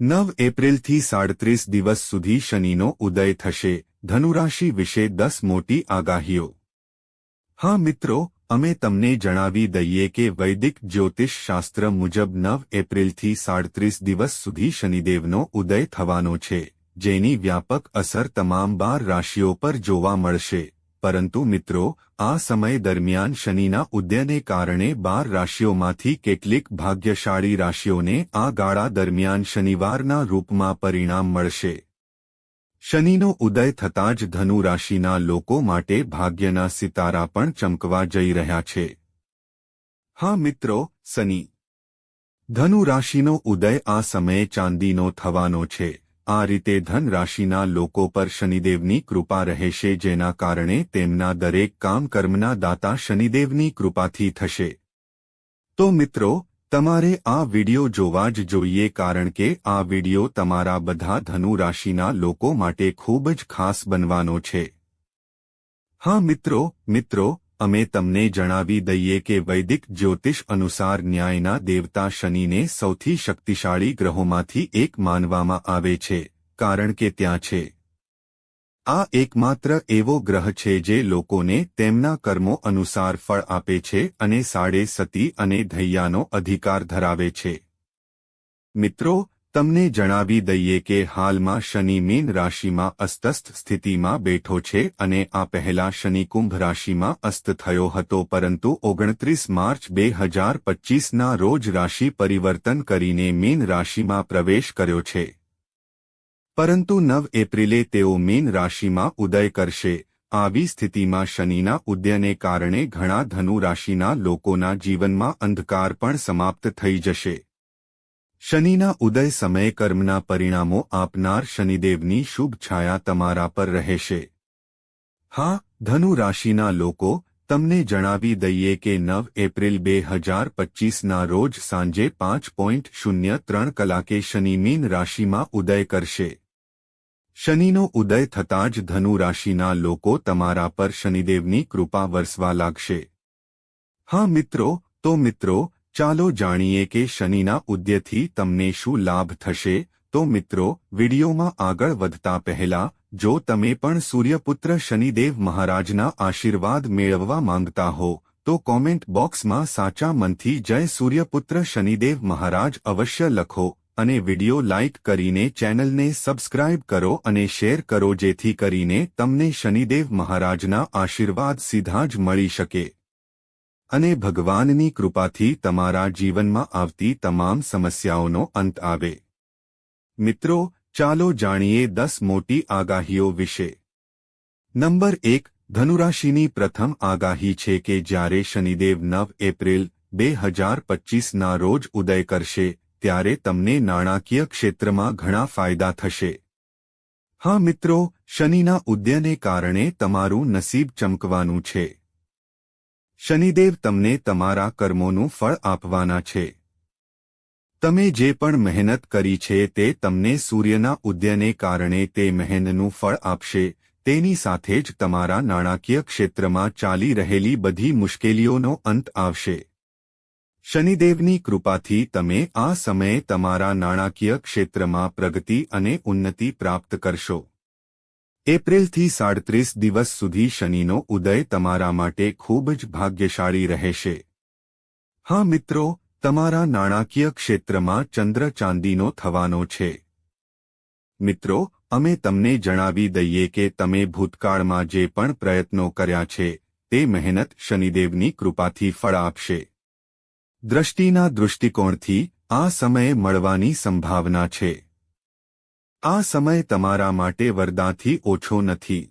નવ એપ્રિલથી સાડત્રીસ દિવસ સુધી શનિનો ઉદય થશે, ધનુરાશિ વિશે દસ મોટી આગાહીઓ. હા મિત્રો, અમે તમને જણાવી દઈએ કે વૈદિક જ્યોતિષ શાસ્ત્ર મુજબ નવ એપ્રિલથી સાડત્રીસ દિવસ સુધી શનિદેવનો ઉદય થવાનો છે, જેની વ્યાપક અસર તમામ બાર રાશિઓ પર જોવા મળશે. પરંતુ મિત્રો, આ સમય દરમિયાન શનિના ઉદયને કારણે બાર રાશિઓમાંથી કેટલીક ભાગ્યશાળી રાશિઓને આ ગાળા દરમિયાન શનિવારના રૂપમાં પરિણામ મળશે. શનિનો ઉદય થતાં જ ધનુ રાશિના લોકો માટે ભાગ્યના સિતારા પણ ચમકવા જઈ રહ્યા છે. હા મિત્રો, શનિ. ધનુ રાશિનો ઉદય આ સમયે ચાંદીનો થવાનો છે. આ રીતે ધન રાશિના લોકો પર શનિદેવની કૃપા રહેશે જેના કારણે તેમના દરેક કામ કર્મના દાતા શનિદેવની કૃપાથી થશે. તો મિત્રો, તમારે આ વિડિયો જોવા જ જોઈએ, કારણ કે આ વિડિયો તમારા બધા ધનુ રાશિના લોકો માટે ખૂબ જ ખાસ બનવાનો છે. હા મિત્રો મિત્રો અમે તમને જણાવી દઈએ કે વૈદિક જ્યોતિષ અનુસાર ન્યાયના દેવતા શનિને સૌથી શક્તિશાળી ગ્રહોમાંથી એક માનવામાં આવે છે, કારણ કે ત્યાં છે. આ એકમાત્ર એવો ગ્રહ છે જે લોકોને તેમના કર્મો અનુસાર ફળ આપે છે અને સાડે સતી અને ધૈયાનો અધિકાર ધરાવે છે. મિત્રો તમને જણાવી દઈએ કે હાલમાં શનિ મીન રાશિમાં અસ્તસ્થ સ્થિતિમાં બેઠો છે અને આ પહેલા શનિ કુંભ રાશિમાં અસ્ત થયો હતો પરંતુ ઓગણત્રીસ માર્ચ બે હજાર પચ્ચીસના રોજ રાશિ પરિવર્તન કરીને મીન રાશિમાં પ્રવેશ કર્યો છે. પરંતુ નવ એપ્રિલે તેઓ મીન રાશિમાં ઉદય કરશે. આવી સ્થિતિમાં શનિના ઉદયને કારણે ઘણા ધનુ રાશિના લોકોના જીવનમાં અંધકાર પણ સમાપ્ત થઈ જશે. શનિના ઉદય સમયે કર્મના પરિણામો આપનાર શનિદેવની શુભ છાયા તમારા પર રહેશે. હા, ધનુ રાશિના લોકો, તમને જણાવી દઈએ કે નવ એપ્રિલ બે હજાર પચ્ચીસના રોજ સાંજે પાંચ પોઈન્ટ શૂન્ય ત્રણ કલાકે શનિ મીન રાશિમાં ઉદય કરશે. શનિનો ઉદય થતાં જ ધનુ રાશિના લોકો તમારા પર શનિદેવની કૃપા વરસવા લાગશે. હા મિત્રો, તો મિત્રો ચાલો જાણીએ કે શનિના ઉદ્યથી તમને શું લાભ થશે. તો મિત્રો, વિડીયોમાં આગળ વધતા પહેલા, જો તમે પણ સૂર્યપુત્ર શનિદેવ મહારાજના આશીર્વાદ મેળવવા માંગતા હો, તો કોમેન્ટ બોક્સમાં સાચા મનથી જય સૂર્યપુત્ર શનિદેવ મહારાજ અવશ્ય લખો અને વિડિયો લાઇક કરીને ચેનલને સબસ્ક્રાઇબ કરો અને શેર કરો જેથી કરીને તમને શનિદેવ મહારાજના આશીર્વાદ સીધા જ મળી શકે. અને ભગવાનની કૃપાથી તમારા જીવનમાં આવતી તમામ સમસ્યાઓનો અંત આવે. મિત્રો, ચાલો જાણીએ દસ મોટી આગાહીઓ વિશે. નંબર એક, ધનુરાશિની પ્રથમ આગાહી છે કે જ્યારે શનિદેવ નવ એપ્રિલ બે હજાર પચ્ચીસના રોજ ઉદય કરશે, ત્યારે તમને નાણાકીય ક્ષેત્રમાં ઘણા ફાયદા થશે. હા મિત્રો, શનિના ઉદયને કારણે તમારું નસીબ ચમકવાનું છે. શનિદેવ તમને તમારા કર્મોનું ફળ આપવાના છે. તમે જે પણ મહેનત કરી છે તે તમને સૂર્યના ઉદયને કારણે તે મહેનતનું ફળ આપશે, તેની સાથે જ તમારા નાણાકીય ક્ષેત્રમાં ચાલી રહેલી બધી મુશ્કેલીઓનો અંત આવશે. શનિદેવની કૃપાથી તમે આ સમયે તમારા નાણાકીય ક્ષેત્રમાં પ્રગતિ અને ઉન્નતિ પ્રાપ્ત કરશો. એપ્રિલથી સાડત્રીસ દિવસ સુધી શનિનો ઉદય તમારા માટે ખૂબ જ ભાગ્યશાળી રહેશે. હા મિત્રો, તમારા નાણાકીય ક્ષેત્રમાં ચંદ્ર ચાંદીનો થવાનો છે. મિત્રો, અમે તમને જણાવી દઈએ કે તમે ભૂતકાળમાં જે પણ પ્રયત્નો કર્યા છે, તે મહેનત શનિદેવની કૃપાથી ફળ આપશે. દ્રષ્ટિના દૃષ્ટિકોણથી આ સમયે મળવાની સંભાવના છે. આ સમય તમારા માટે વરદાથી ઓછો નથી.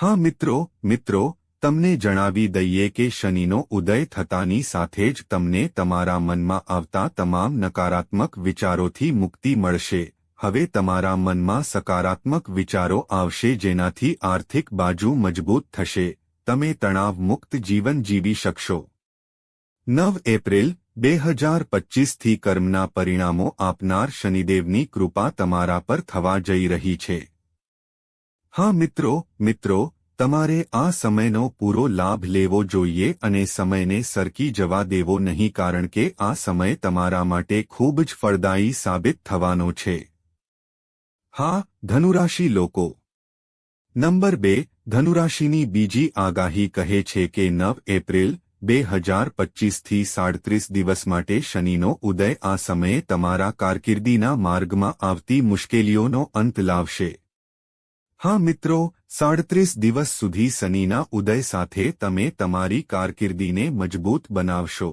હા મિત્રો મિત્રો, તમને જણાવી દઈએ કે શનિનો ઉદય થતાની સાથે જ તમને તમારા મનમાં આવતા તમામ નકારાત્મક વિચારોથી મુક્તિ મળશે. હવે તમારા મનમાં સકારાત્મક વિચારો આવશે જેનાથી આર્થિક બાજુ મજબૂત થશે. તમે તણાવમુક્ત જીવન જીવી શકશો. નવ એપ્રિલ બે હજાર પચ્ચીસથી કર્મના પરિણામો આપનાર શનિદેવની કૃપા તમારા પર થવા જઈ રહી છે. હા મિત્રો મિત્રો, તમારે આ સમયનો પૂરો લાભ લેવો જોઈએ અને સમયને સરકી જવા દેવો નહીં કારણ કે આ સમય તમારા માટે ખૂબ જ ફળદાયી સાબિત થવાનો છે. હા, ધનુરાશિ લોકો. નંબર બે, ધનુરાશિની બીજી આગાહી કહે છે કે નવ એપ્રિલ બે હજાર પચ્ચીસથી સાડત્રીસ દિવસ માટે શનિનો ઉદય આ સમયે તમારા કારકિર્દીના માર્ગમાં આવતી મુશ્કેલીઓનો અંત લાવશે. હા મિત્રો, સાડત્રીસ દિવસ સુધી શનિના ઉદય સાથે તમે તમારી કારકિર્દીને મજબૂત બનાવશો.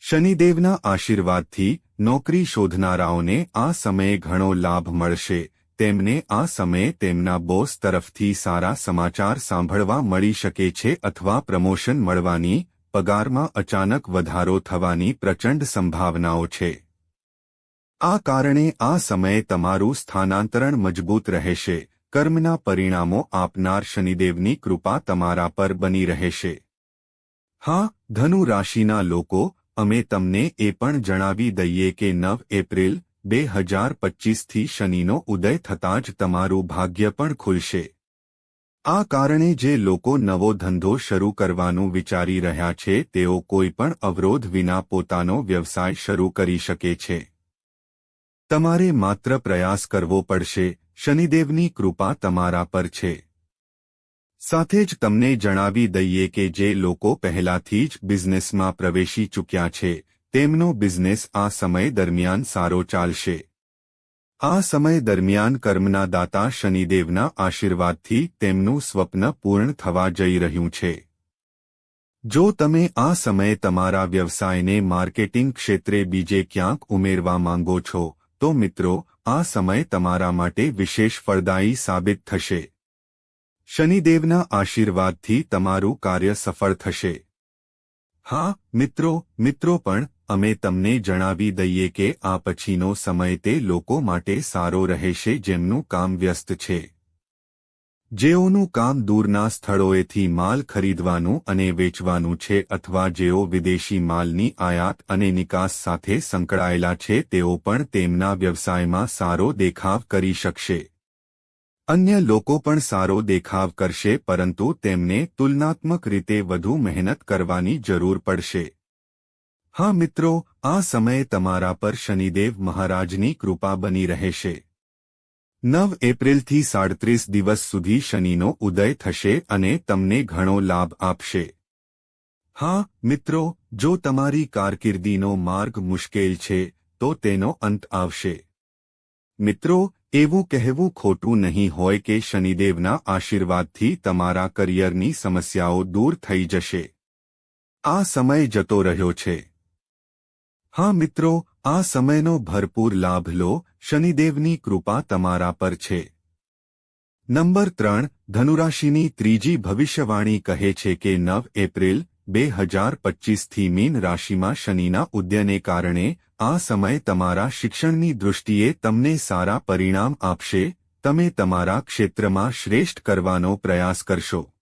શનિદેવના આશીર્વાદથી નોકરી શોધનારાઓને આ સમયે ઘણો લાભ મળશે. તેમને આ સમયે તેમના બોસ તરફથી સારા સમાચાર સાંભળવા મળી શકે છે અથવા પ્રમોશન મળવાની, પગારમાં અચાનક વધારો થવાની પ્રચંડ સંભાવનાઓ છે. આ કારણે આ સમયે તમારું સ્થાનાંતરણ મજબૂત રહેશે, કર્મના પરિણામો આપનાર શનિદેવની કૃપા તમારા પર બની રહેશે. હા, ધનુ રાશિના લોકો, અમે તમને એ પણ જણાવી દઈએ કે નવ એપ્રિલ બે હજાર પચ્ચીસથી શનિનો ઉદય થતાં જ તમારું ભાગ્ય પણ ખુલશે. આ કારણે જે લોકો નવો ધંધો શરૂ કરવાનું વિચારી રહ્યા છે, તેઓ કોઈ પણ અવરોધ વિના પોતાનો વ્યવસાય શરૂ કરી શકે છે. તમારે માત્ર પ્રયાસ કરવો પડશે, શનિદેવની કૃપા તમારા પર છે. સાથે જ તમને જણાવી દઈએ કે જે લોકો પહેલાથી જ બિઝનેસમાં પ્રવેશી ચૂક્યા છે તેમનો બિઝનેસ આ સમય દરમિયાન સારો ચાલશે. આ સમય દરમિયાન કર્મના દાતા શનિદેવના આશીર્વાદથી તેમનું સ્વપ્ન પૂર્ણ થવા જઈ રહ્યું છે. જો તમે આ સમયે તમારા વ્યવસાયને માર્કેટિંગ ક્ષેત્રે બીજે ક્યાંક ઉમેરવા માંગો છો, તો મિત્રો, આ સમય તમારા માટે વિશેષ ફળદાયી સાબિત થશે. શનિદેવના આશીર્વાદથી તમારું કાર્ય સફળ થશે. હા, મિત્રો મિત્રો પણ અમે તમને જણાવી દઈએ કે આ પછીનો સમય તે લોકો માટે સારો રહેશે જેમનું કામ વ્યસ્ત છે. જેઓનું કામ દૂરના સ્થળોએથી માલ ખરીદવાનું અને વેચવાનું છે અથવા જેઓ વિદેશી માલની આયાત અને નિકાસ સાથે સંકળાયેલા છે તેઓ પણ તેમના વ્યવસાયમાં સારો દેખાવ કરી શકશે. અન્ય લોકો પણ સારો દેખાવ કરશે પરંતુ તેમને તુલનાત્મક રીતે વધુ મહેનત કરવાની જરૂર પડશે. હા મિત્રો, આ સમયે તમારા પર શનિદેવ મહારાજની કૃપા બની રહેશે. નવ એપ્રિલથી સાડત્રીસ દિવસ સુધી શનિનો ઉદય થશે અને તમને ઘણો લાભ આપશે. હા, મિત્રો, જો તમારી કારકિર્દીનો માર્ગ મુશ્કેલ છે, તો તેનો અંત આવશે. મિત્રો, એવું કહેવું ખોટું નહીં હોય કે શનિદેવના આશીર્વાદથી તમારા કરિયરની સમસ્યાઓ દૂર થઈ જશે. આ સમય જતો રહ્યો છે. હા મિત્રો, આ સમયનો ભરપૂર લાભ લો, શનિદેવની કૃપા તમારા પર છે. નંબર ત્રણ, ધનુરાશિની ત્રીજી ભવિષ્યવાણી કહે છે કે નવ એપ્રિલ, બે હજાર પચ્ચીસથી મીન રાશિમાં શનિના ઉદ્યને કારણે આ સમય તમારા શિક્ષણની દૃષ્ટિએ તમને સારા પરિણામ આપશે, તમે તમારા ક્ષેત્રમાં શ્રેષ્ઠ કરવાનો પ્રયાસ કરશો.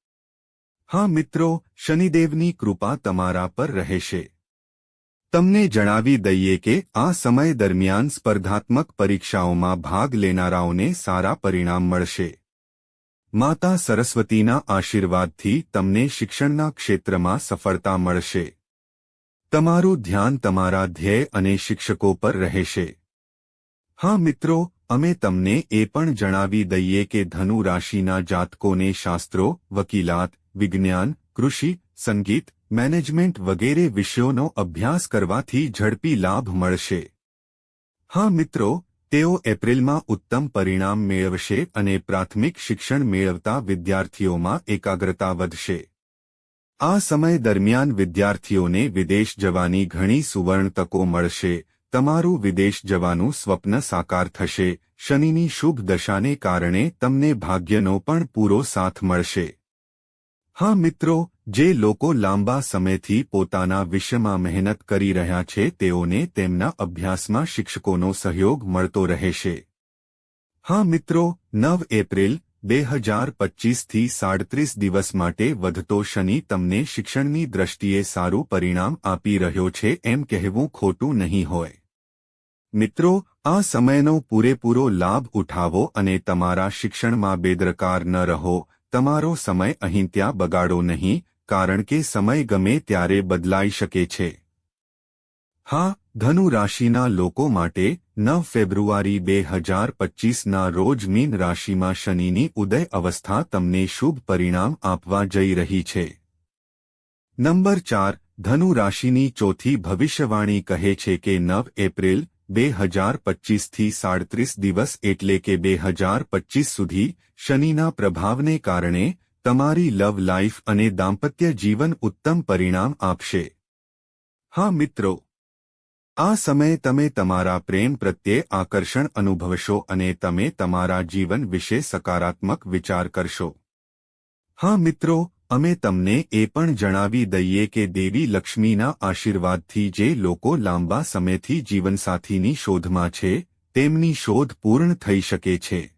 હા મિત્રો, શનિદેવની કૃપા તમારા પર રહેશે. તમને જણાવી દઈએ કે આ સમય દરમિયાન સ્પર્ધાત્મક પરીક્ષાઓમાં ભાગ લેનારાઓને સારા પરિણામ મળશે. માતા સરસ્વતીના આશીર્વાદથી તમને શિક્ષણના ક્ષેત્રમાં સફળતા મળશે. તમારું ધ્યાન તમારા ધ્યેય અને શિક્ષકો પર રહેશે. હા મિત્રો, અમે તમને એ પણ જણાવી દઈએ કે ધનુ રાશિના જાતકોને શાસ્ત્રો, વકીલાત, વિજ્ઞાન, કૃષિ, સંગીત મેનેજમેન્ટ વગેરે વિષયોનો અભ્યાસ કરવાથી ઝડપી લાભ મળશે. હા મિત્રો, તેઓ એપ્રિલમાં ઉત્તમ પરિણામ મેળવશે અને પ્રાથમિક શિક્ષણ મેળવતા વિદ્યાર્થીઓમાં એકાગ્રતા વધશે. આ સમય દરમિયાન વિદ્યાર્થીઓને વિદેશ જવાની ઘણી સુવર્ણ તકો મળશે. તમારું વિદેશ જવાનું સ્વપ્ન સાકાર થશે. શનિની શુભ દશાને કારણે તમને ભાગ્યનો પણ પૂરો સાથ મળશે. હા મિત્રો જે લોકો લાંબા સમયથી પોતાના વિષયમાં મહેનત કરી રહ્યા છે, તેઓને તેમના અભ્યાસમાં શિક્ષકોનો સહયોગ મળતો રહેશે. હા મિત્રો, નવ એપ્રિલ, બે હજાર પચ્ચીસથી સાડત્રીસ દિવસ માટે વધતો શનિ તમને શિક્ષણની દ્રષ્ટિએ સારું પરિણામ આપી રહ્યો છે, એમ કહેવું ખોટું નહીં હોય. મિત્રો, આ સમયનો પૂરેપૂરો લાભ ઉઠાવો અને તમારા શિક્ષણમાં બેદરકાર ન રહો. તમારો સમય અહીં ત્યાં બગાડો નહીં. કારણ કે સમય ગમે ત્યારે બદલાઈ શકે છે. હા, ધનુ રાશિના લોકો માટે નવ ફેબ્રુઆરી બે હજાર પચીસના રોજ મીન રાશિમાં શનિની ઉદય અવસ્થા તમને શુભ પરિણામ આપવા જઈ રહી છે. નંબર ચાર, ધનુ રાશિની ચોથી ભવિષ્યવાણી કહે છે કે નવ એપ્રિલ બે હજાર પચીસથી સાડત્રીસ દિવસ એટલે કે બે હજાર પચીસ સુધી શનિના પ્રભાવને કારણે તમારી લવ લાઇફ અને દાંપત્ય જીવન ઉત્તમ પરિણામ આપશે. હા મિત્રો. આ સમયે તમે તમારા પ્રેમ પ્રત્યે આકર્ષણ અનુભવશો અને તમે તમારા જીવન વિશે સકારાત્મક વિચાર કરશો. હા મિત્રો, અમે તમને એ પણ જણાવી દઈએ કે દેવી લક્ષ્મીના આશીર્વાદથી જે લોકો લાંબા સમયથી જીવનસાથીની શોધમાં છે, તેમની શોધ પૂર્ણ થઈ શકે છે.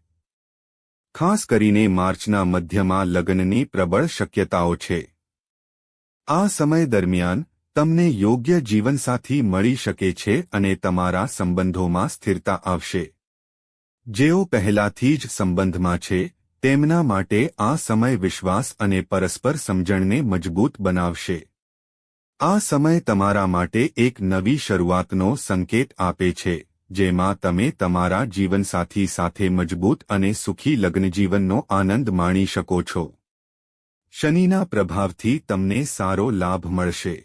ખાસ કરીને માર્ચના મધ્યમાં લગ્નની પ્રબળ શક્યતાઓ છે. આ સમય દરમિયાન તમને યોગ્ય જીવનસાથી મળી શકે છે અને તમારા સંબંધોમાં સ્થિરતા આવશે. જેઓ પહેલાથી જ સંબંધમાં છે, તેમના માટે આ સમય વિશ્વાસ અને પરસ્પર સમજણને મજબૂત બનાવશે. આ સમય તમારા માટે એક નવી શરૂઆતનો સંકેત આપે છે. જેમાં તમે તમારા જીવનસાથી સાથે મજબૂત અને સુખી લગ્નજીવનનો આનંદ માણી શકો છો. શનિના પ્રભાવથી તમને સારો લાભ મળશે.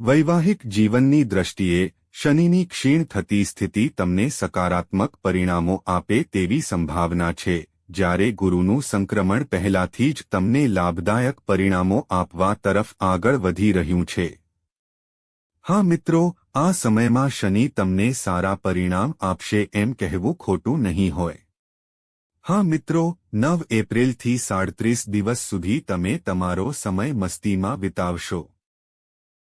વૈવાહિક જીવનની દ્રષ્ટિએ શનિની ક્ષીણ થતી સ્થિતિ તમને સકારાત્મક પરિણામો આપે તેવી સંભાવના છે, જ્યારે ગુરુનું સંક્રમણ પહેલાથી જ તમને લાભદાયક પરિણામો આપવા તરફ આગળ વધી રહ્યું છે. હા મિત્રો, આ સમયમાં શનિ તમને સારા પરિણામ આપશે એમ કહેવું ખોટું નહીં હોય. હા મિત્રો, નવ એપ્રિલથી સાડત્રીસ દિવસ સુધી તમે તમારો સમય મસ્તીમાં વિતાવશો.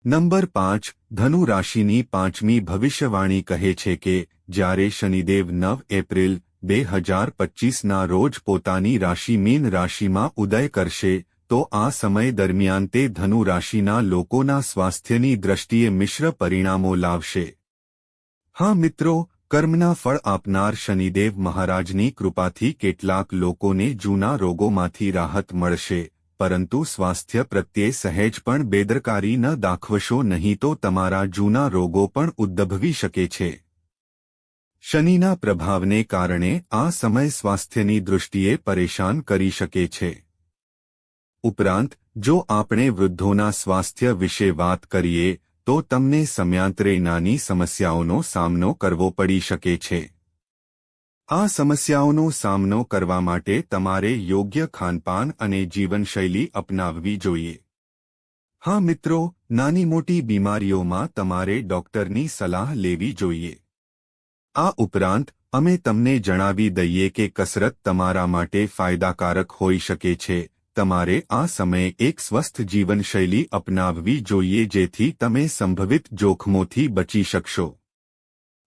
નંબર પાંચ, ધનુ રાશિની પાંચમી ભવિષ્યવાણી કહે છે કે, જ્યારે શનિદેવ નવ એપ્રિલ, બે હજાર પચીસના રોજ પોતાની રાશિ મીન રાશિમાં ઉદય કરશે તો આ સમય દરમિયાન તે ધનુ રાશિના લોકોના સ્વાસ્થ્યની દ્રષ્ટિએ મિશ્ર પરિણામો લાવશે. હા મિત્રો, કર્મના ફળ આપનાર શનિદેવ મહારાજની કૃપાથી કેટલાક લોકોને જૂના રોગોમાંથી રાહત મળશે, પરંતુ સ્વાસ્થ્ય પ્રત્યે સહેજ પણ બેદરકારી ન દાખવશો નહીં તો તમારા જૂના રોગો પણ ઉદ્દભવી શકે છે. શનિના પ્રભાવને કારણે આ સમય સ્વાસ્થ્યની દૃષ્ટિએ પરેશાન કરી શકે છે. ઉપરાંત, જો આપણે વૃદ્ધોના સ્વાસ્થ્ય વિશે વાત કરીએ, તો તમને સમયાંતરે નાની સમસ્યાઓનો સામનો કરવો પડી શકે છે. આ સમસ્યાઓનો સામનો કરવા માટે તમારે યોગ્ય ખાનપાન અને જીવનશૈલી અપનાવવી જોઈએ. હા મિત્રો, નાની મોટી બીમારીઓમાં તમારે ડોક્ટરની સલાહ લેવી જોઈએ. આ ઉપરાંત, અમે તમને જણાવી દઈએ કે કસરત તમારા માટે ફાયદાકારક હોઈ શકે છે તમારે આ સમયે એક સ્વસ્થ જીવનશૈલી અપનાવવી જોઈએ જેથી તમે સંભવિત જોખમોથી બચી શકશો.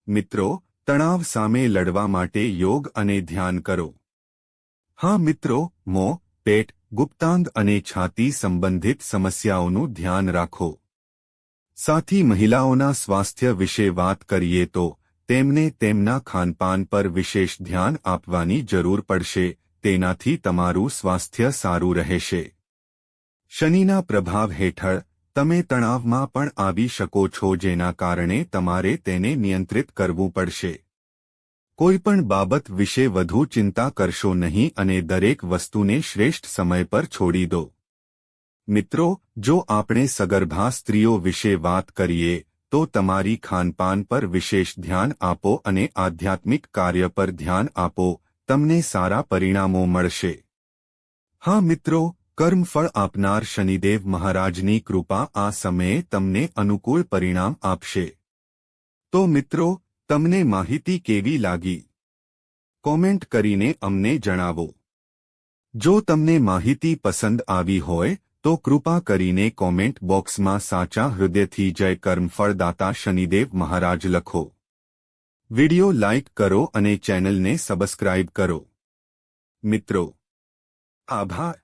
મિત્રો, તણાવ સામે લડવા માટે યોગ અને ધ્યાન કરો. હા મિત્રો, મોં, પેટ, ગુપ્તાંગ અને છાતી સંબંધિત સમસ્યાઓનું ધ્યાન રાખો. સાથી મહિલાઓના સ્વાસ્થ્ય વિશે વાત કરીએ તો, તેમને તેમના ખાનપાન પર વિશેષ ધ્યાન આપવાની જરૂર પડશે. તેનાથી તમારું સ્વાસ્થ્ય સારું રહેશે. શનિના પ્રભાવ હેઠળ, તમે તણાવમાં પણ આવી શકો છો જેના કારણે તમારે તેને નિયંત્રિત કરવું પડશે. કોઈપણ બાબત વિશે વધુ ચિંતા કરશો નહીં અને દરેક વસ્તુને શ્રેષ્ઠ સમય પર છોડી દો. મિત્રો, જો આપણે સગર્ભા સ્ત્રીઓ વિશે વાત કરીએ, તો તમારી ખાનપાન પર વિશેષ ધ્યાન આપો અને આધ્યાત્મિક કાર્ય પર ધ્યાન આપો તમને સારા પરિણામો મળશે. હા મિત્રો, કર્મફળ આપનાર શનિદેવ મહારાજની કૃપા આ સમયે તમને અનુકૂળ પરિણામ આપશે. તો મિત્રો, તમને માહિતી કેવી લાગી? કોમેન્ટ કરીને અમને જણાવો. જો તમને માહિતી પસંદ આવી હોય, તો કૃપા કરીને કોમેન્ટ બોક્સમાં સાચા હૃદયથી જય કર્મફળદાતા શનિદેવ મહારાજ લખો. વિડિયો લાઇક કરો અને ચેનલને સબસ્ક્રાઇબ કરો. મિત્રો આભાર.